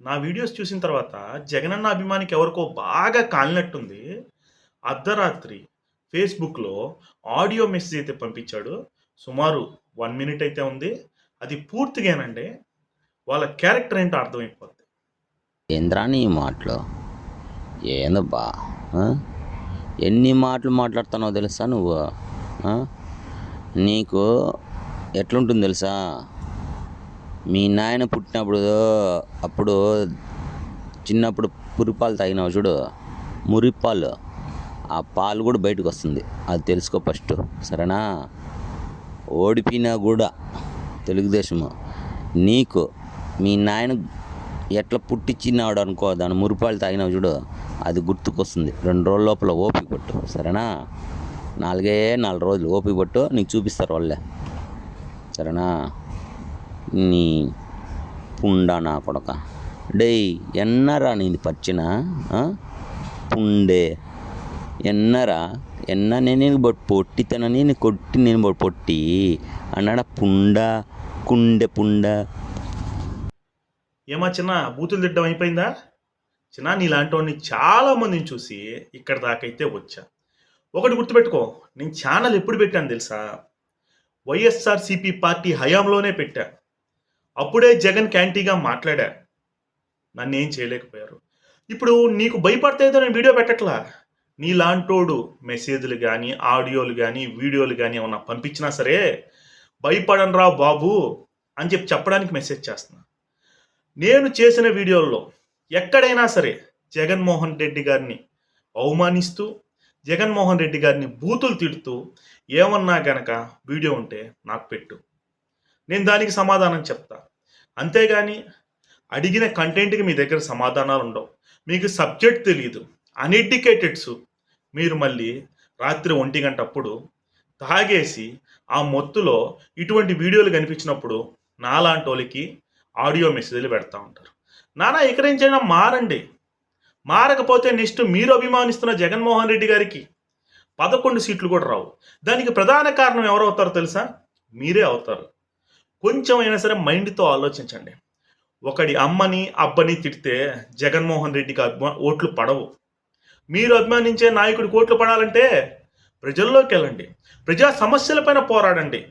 నా వీడియోస్ చూసిన తర్వాత జగనన్న అభిమానికి ఎవరికో బాగా కాలినట్టుంది. అర్ధరాత్రి ఫేస్బుక్లో ఆడియో మెసేజ్ అయితే పంపించాడు. సుమారు వన్ మినిట్ అయితే ఉంది. అది పూర్తిగానండి వాళ్ళ క్యారెక్టర్ ఏంటో అర్థమైపోద్ది. ఏంద్రాని ఈ మాటలు? ఏందబ్బా ఎన్ని మాటలు మాట్లాడుతున్నావు తెలుసా నువ్వు? నీకు ఎట్లుంటుంది తెలుసా? మీ నాయన పుట్టినప్పుడు అప్పుడు చిన్నప్పుడు పురిపాలు తాగినావు చూడు. మురిపాలు. ఆ పాలు కూడా బయటకు వస్తుంది. అది తెలుసుకో ఫస్ట్. సరేనా? ఓడిపోయినా కూడా తెలుగుదేశము. నీకు మీ నాయన ఎట్లా పుట్టించినాడు అనుకో దాని మురిపాలు తాగినావు చూడు. అది గుర్తుకొస్తుంది. రెండు రోజుల లోపల ఓపిక పట్టు. సరేనా? నాలుగే నాలుగు రోజులు ఓపిక పట్టు. నీకు చూపిస్తారు వాళ్ళే. సరేనా? నీ పుండా నా కొడక. డేయ్ ఎన్నరా నీది పచ్చిన పుండే. ఎన్నరా? ఎన్న నేను బొట్ పొట్టితనని నేను కొట్టి నేను బొట్ పొట్టి. అన్నాడ పుండ కుండె పుండ. ఏమా చిన్న బూతులు తిట్టడం అయిపోయిందా? చిన్న నీలాంటి వాడిని చాలా మందిని చూసి ఇక్కడ దాకైతే వచ్చా. ఒకటి గుర్తుపెట్టుకో నేను ఛానల్ ఎప్పుడు పెట్టాను తెలుసా? వైఎస్ఆర్సీపీ పార్టీ హయాంలోనే పెట్టా. అప్పుడే జగన్ క్యాంటీగా మాట్లాడా నన్ను ఏం చేయలేకపోయారు. ఇప్పుడు నీకు భయపడతాయితో నేను వీడియో పెట్టట్లా? నీలాంటోడు మెసేజ్లు కానీ ఆడియోలు కానీ వీడియోలు కానీ ఏమన్నా పంపించినా సరే భయపడనరా బాబు అని చెప్పి చెప్పడానికి మెసేజ్ చేస్తున్నా. నేను చేసిన వీడియోల్లో ఎక్కడైనా సరే జగన్మోహన్ రెడ్డి గారిని అవమానిస్తూ జగన్మోహన్ రెడ్డి గారిని బూతులు తిడుతూ ఏమన్నా గనక వీడియో ఉంటే నాకు పెట్టు. నేను దానికి సమాధానం చెప్తా. అంతేగాని అడిగిన కంటెంట్కి మీ దగ్గర సమాధానాలు ఉండవు. మీకు సబ్జెక్ట్ తెలియదు అన్ఎడ్యుకేటెడ్స్. మీరు మళ్ళీ రాత్రి ఒంటి గంట అప్పుడు తాగేసి ఆ మొత్తులో ఇటువంటి వీడియోలు కనిపించినప్పుడు నాలాంటి వాళ్ళకి ఆడియో మెసేజ్లు పెడతా ఉంటారు. నానా ఇకరించైనా మారండి. మారకపోతే నెక్స్ట్ మీరు అభిమానిస్తున్న జగన్మోహన్ రెడ్డి గారికి పదకొండు సీట్లు కూడా రావు. దానికి ప్రధాన కారణం ఎవరు అవుతారో తెలుసా? మీరే అవుతారు. కొంచెం అయినా సరే మైండ్తో ఆలోచించండి. ఒకడి అమ్మని అబ్బని తిడితే జగన్మోహన్ రెడ్డికి అభిమా ఓట్లు పడవు. మీరు అభిమానించే నాయకుడికి ఓట్లు పడాలంటే ప్రజల్లోకి వెళ్ళండి. ప్రజా సమస్యలపైన పోరాడండి.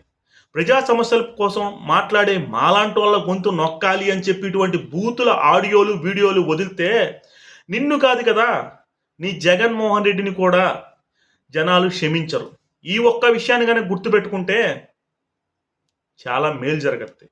ప్రజా సమస్యల కోసం మాట్లాడే మాలాంటి వాళ్ళ గొంతు నొక్కాలి అని చెప్పి ఇటువంటి బూతుల ఆడియోలు వీడియోలు వదిలితే నిన్ను కాదు కదా నీ జగన్మోహన్ రెడ్డిని కూడా జనాలు క్షమించరు. ఈ ఒక్క విషయాన్ని కనుక గుర్తుపెట్టుకుంటే చాలా మేలు జరగద్ది